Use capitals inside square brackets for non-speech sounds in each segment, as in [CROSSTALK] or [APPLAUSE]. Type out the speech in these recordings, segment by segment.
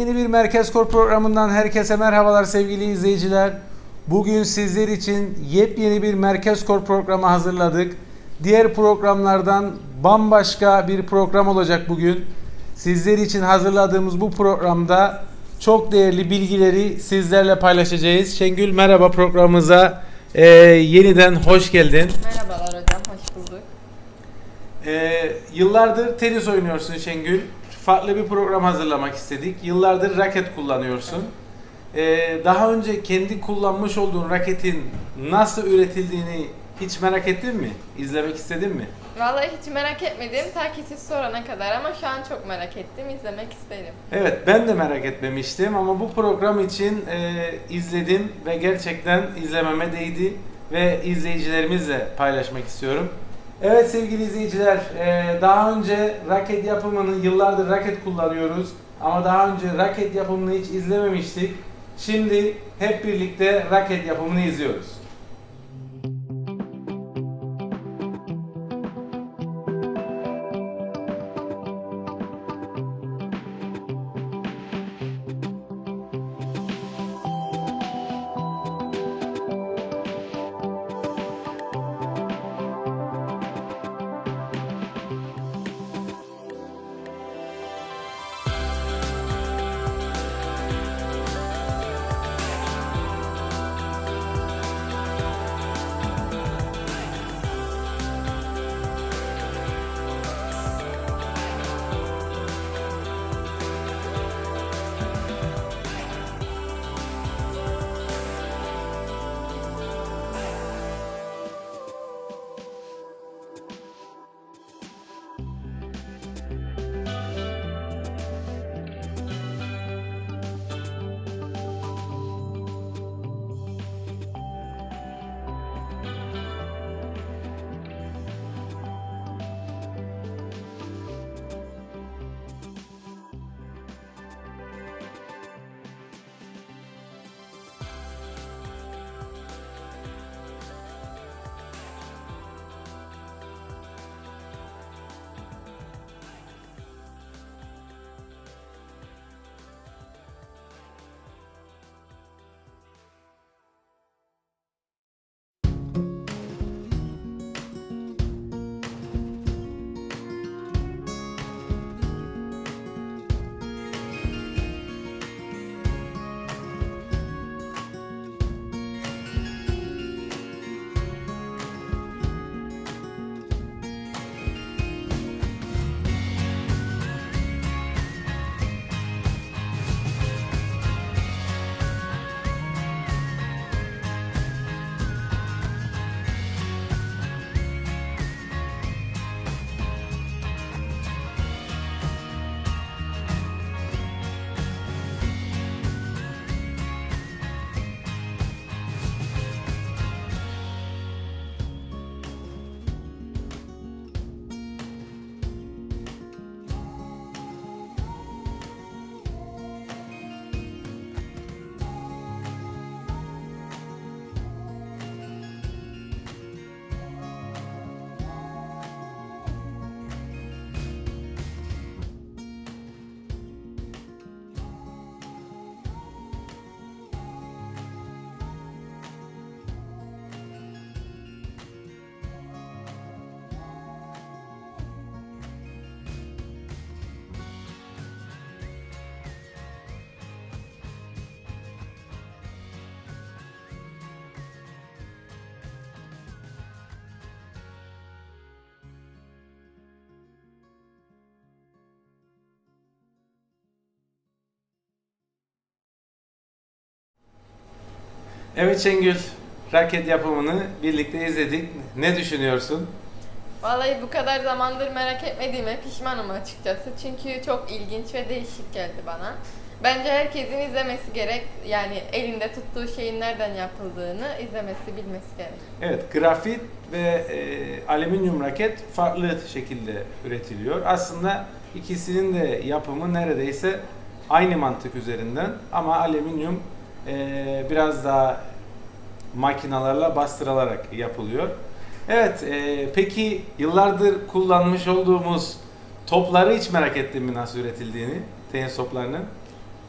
Yepyeni bir Merkez Kor programından herkese merhabalar sevgili izleyiciler. Bugün sizler için yepyeni bir Merkez Kor programı hazırladık. Diğer programlardan bambaşka bir program olacak bugün. Sizler için hazırladığımız bu programda çok değerli bilgileri sizlerle paylaşacağız. Şengül merhaba programımıza e, yeniden hoş geldin. Merhabalar hocam, hoş bulduk. Ee, yıllardır tenis oynuyorsun Şengül. Farklı bir program hazırlamak istedik. Yıllardır raket kullanıyorsun. Ee, daha önce kendi kullanmış olduğun raketin nasıl üretildiğini hiç merak ettin mi? İzlemek istedin mi? Vallahi hiç merak etmedim ta ki siz sorana kadar ama şu an çok merak ettim, izlemek isterim. Evet ben de merak etmemiştim ama bu program için e, izledim ve gerçekten izlememe değdi ve izleyicilerimizle paylaşmak istiyorum. Evet sevgili izleyiciler e, daha önce raket yapımını yıllardır raket kullanıyoruz ama daha önce raket yapımını hiç izlememiştik. Şimdi hep birlikte raket yapımını izliyoruz. Evet Şengül, raket yapımını birlikte izledik. Ne düşünüyorsun? Vallahi bu kadar zamandır merak etmediğime pişmanım açıkçası. Çünkü çok ilginç ve değişik geldi bana. Bence herkesin izlemesi gerek. Yani elinde tuttuğu şeyin nereden yapıldığını izlemesi, bilmesi gerek. Evet, grafit ve e, alüminyum raket farklı şekilde üretiliyor. Aslında ikisinin de yapımı neredeyse aynı mantık üzerinden ama alüminyum e, biraz daha makinalarla bastırılarak yapılıyor. Evet, e, peki yıllardır kullanmış olduğumuz topları hiç merak ettin mi nasıl üretildiğini, tenis toplarının?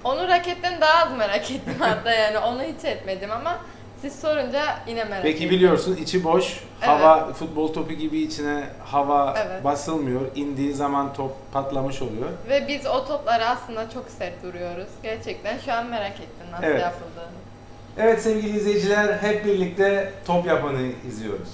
Onu raketten daha az merak ettim hatta yani onu hiç etmedim ama siz sorunca yine merak Peki ettim. biliyorsun içi boş. Hava futbol topu gibi içine hava Evet. basılmıyor. İndiği zaman top patlamış oluyor. Ve biz o topları aslında çok sert vuruyoruz. Gerçekten şu an merak ettim nasıl Evet. yapıldığını. Evet sevgili izleyiciler hep birlikte top yapanı izliyoruz.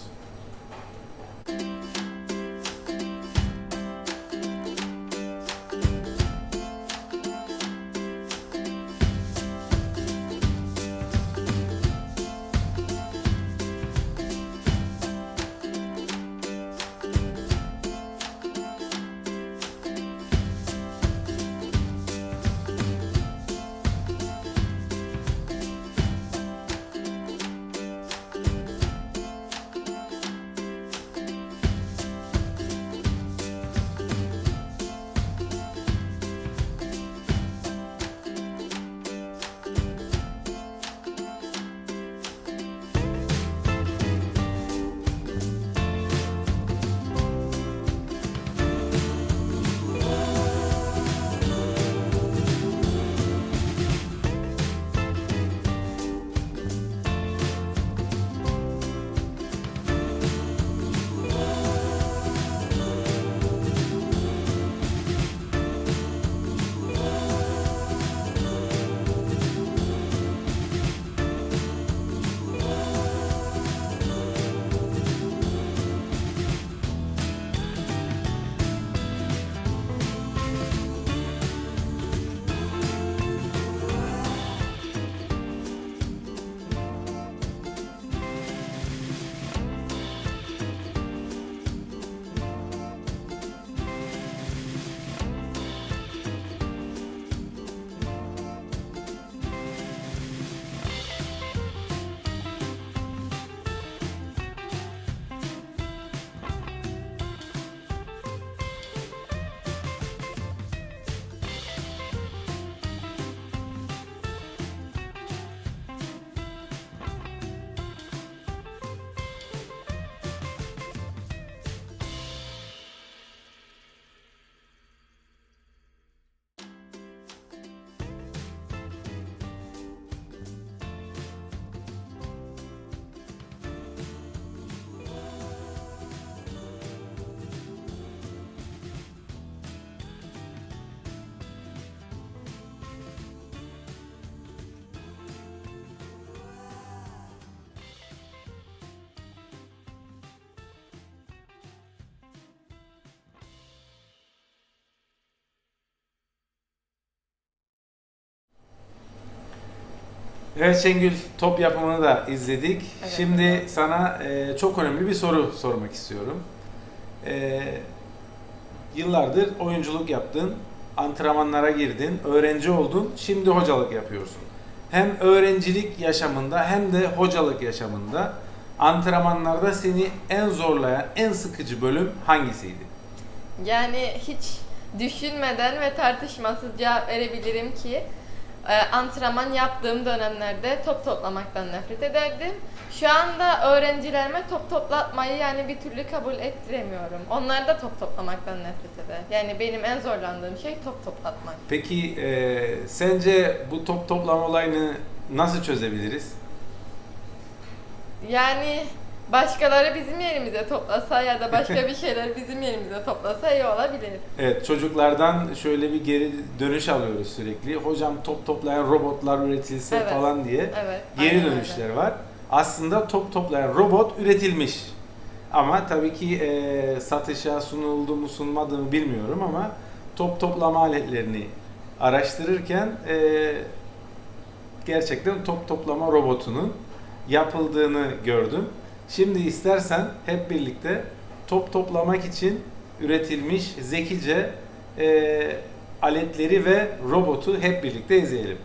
Evet Şengül top yapımını da izledik. Evet, Şimdi evet. sana e, çok önemli bir soru sormak istiyorum. E, yıllardır oyunculuk yaptın, antrenmanlara girdin, öğrenci oldun, şimdi hocalık yapıyorsun. Hem öğrencilik yaşamında hem de hocalık yaşamında antrenmanlarda seni en zorlayan, en sıkıcı bölüm hangisiydi? Yani hiç düşünmeden ve tartışmasız cevap verebilirim ki e, antrenman yaptığım dönemlerde top toplamaktan nefret ederdim. Şu anda öğrencilerime top toplatmayı yani bir türlü kabul ettiremiyorum. Onlar da top toplamaktan nefret eder. Yani benim en zorlandığım şey top toplatmak. Peki e, sence bu top toplama olayını nasıl çözebiliriz? Yani başkaları bizim yerimize toplasa ya da başka bir şeyler bizim yerimize toplasa iyi olabilir. Evet çocuklardan şöyle bir geri dönüş alıyoruz sürekli. Hocam top toplayan robotlar üretilse Evet. falan diye Evet. geri aynen öyle. dönüşler var. Aslında top toplayan robot üretilmiş. Ama tabii ki e, satışa sunuldu mu sunmadı mı bilmiyorum ama top toplama aletlerini araştırırken e, gerçekten top toplama robotunun yapıldığını gördüm. Şimdi istersen hep birlikte top toplamak için üretilmiş zekice e, aletleri ve robotu hep birlikte izleyelim.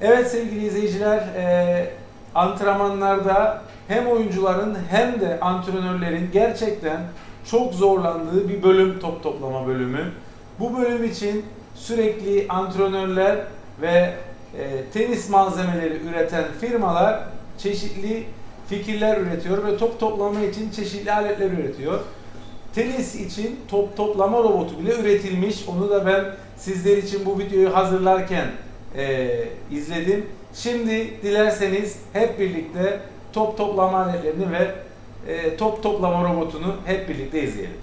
Evet sevgili izleyiciler, e, antrenmanlarda hem oyuncuların hem de antrenörlerin gerçekten çok zorlandığı bir bölüm top toplama bölümü. Bu bölüm için sürekli antrenörler ve e, tenis malzemeleri üreten firmalar çeşitli fikirler üretiyor ve top toplama için çeşitli aletler üretiyor. Tenis için top toplama robotu bile üretilmiş. Onu da ben sizler için bu videoyu hazırlarken e, izledim. Şimdi dilerseniz hep birlikte top toplama aletlerini ve e, top toplama robotunu hep birlikte izleyelim.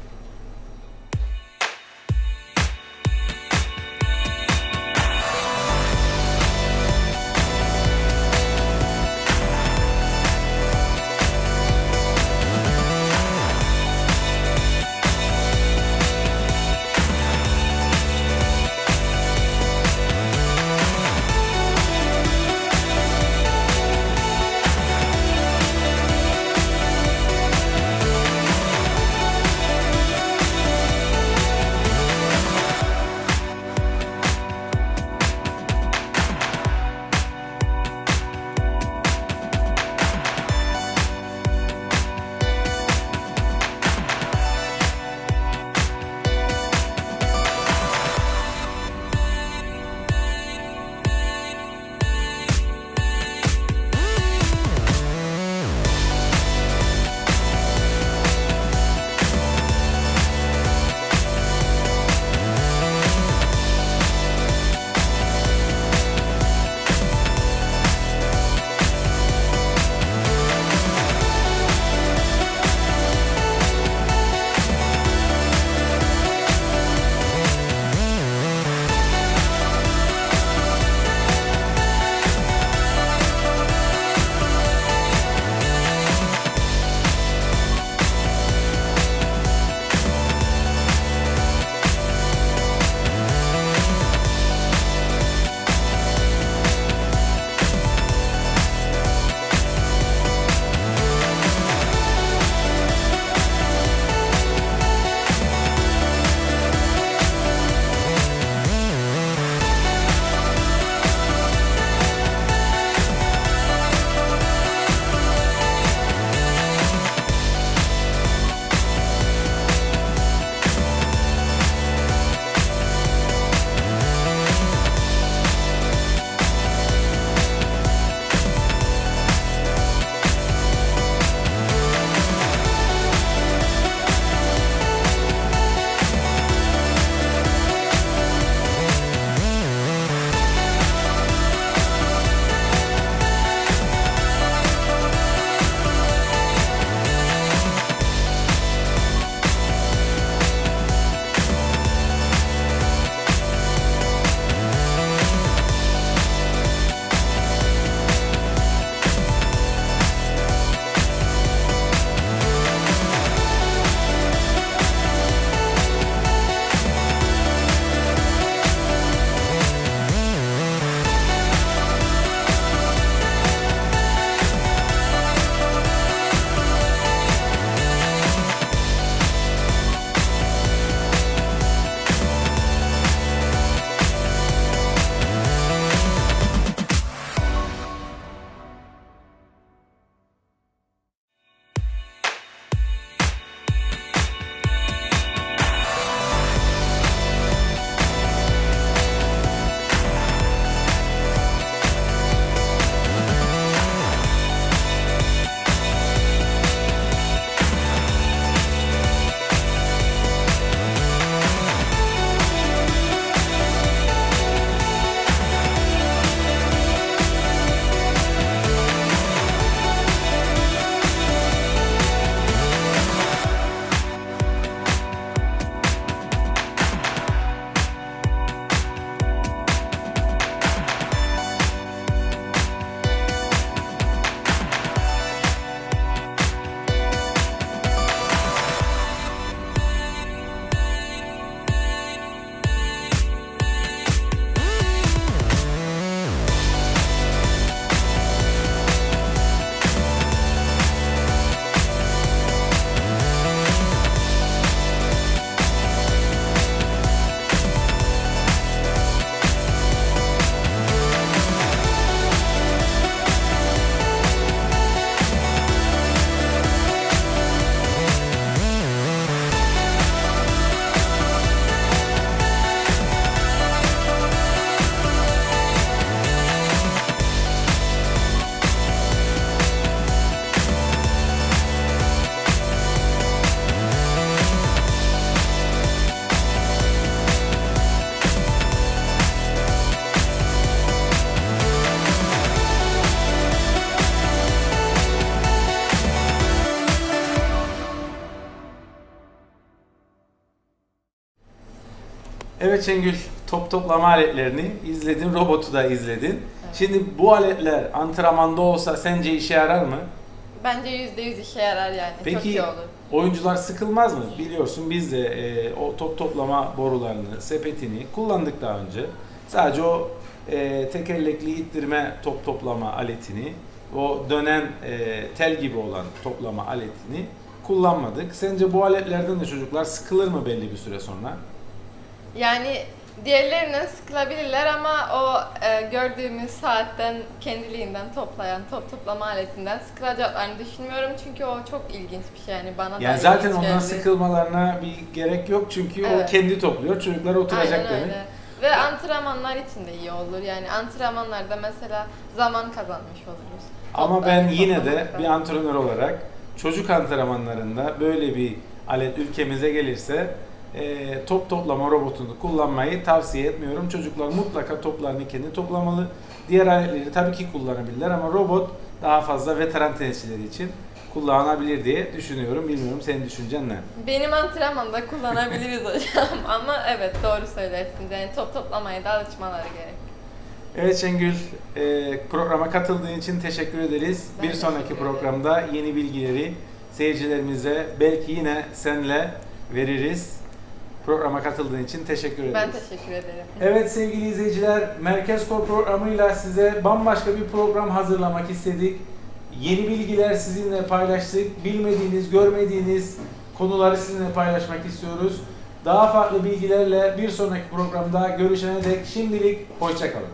Evet Şengül, top toplama aletlerini izledin, robotu da izledin. Şimdi bu aletler antrenmanda olsa sence işe yarar mı? Bence yüzde yüz işe yarar yani. Çok Peki iyi olur. oyuncular sıkılmaz mı? Biliyorsun biz de e, o top toplama borularını, sepetini kullandık daha önce. Sadece o e, tekerlekli ittirme top toplama aletini, o dönen e, tel gibi olan toplama aletini kullanmadık. Sence bu aletlerden de çocuklar sıkılır mı belli bir süre sonra? Yani diğerlerinden sıkılabilirler ama o e, gördüğümüz saatten kendiliğinden toplayan top toplama aletinden sıkılacaklarını düşünmüyorum. Çünkü o çok ilginç bir şey yani bana da Yani zaten ilginç ondan geldi. sıkılmalarına bir gerek yok çünkü o Evet. kendi topluyor. Çocuklar oturacak Aynen demek. öyle. Ve antrenmanlar için de iyi olur. Yani antrenmanlarda mesela zaman kazanmış oluruz. Ama Topla- ben yine de toplamakta. bir antrenör olarak çocuk antrenmanlarında böyle bir alet ülkemize gelirse e, top toplama robotunu kullanmayı tavsiye etmiyorum. Çocuklar mutlaka toplarını kendi toplamalı. Diğer aletleri tabii ki kullanabilirler ama robot daha fazla veteran tenisçileri için kullanılabilir diye düşünüyorum. Bilmiyorum senin düşüncen ne? Benim antrenmanda kullanabiliriz [LAUGHS] hocam ama evet doğru söylersiniz. Yani top toplamaya da alışmaları gerek. Evet Şengül, e, programa katıldığın için teşekkür ederiz. Ben bir sonraki programda yeni bilgileri seyircilerimize belki yine senle veririz. Programa katıldığın için teşekkür ederiz. Ben teşekkür ederim. Evet sevgili izleyiciler, Merkez Kor programıyla size bambaşka bir program hazırlamak istedik. Yeni bilgiler sizinle paylaştık. Bilmediğiniz, görmediğiniz konuları sizinle paylaşmak istiyoruz. Daha farklı bilgilerle bir sonraki programda görüşene dek şimdilik hoşçakalın.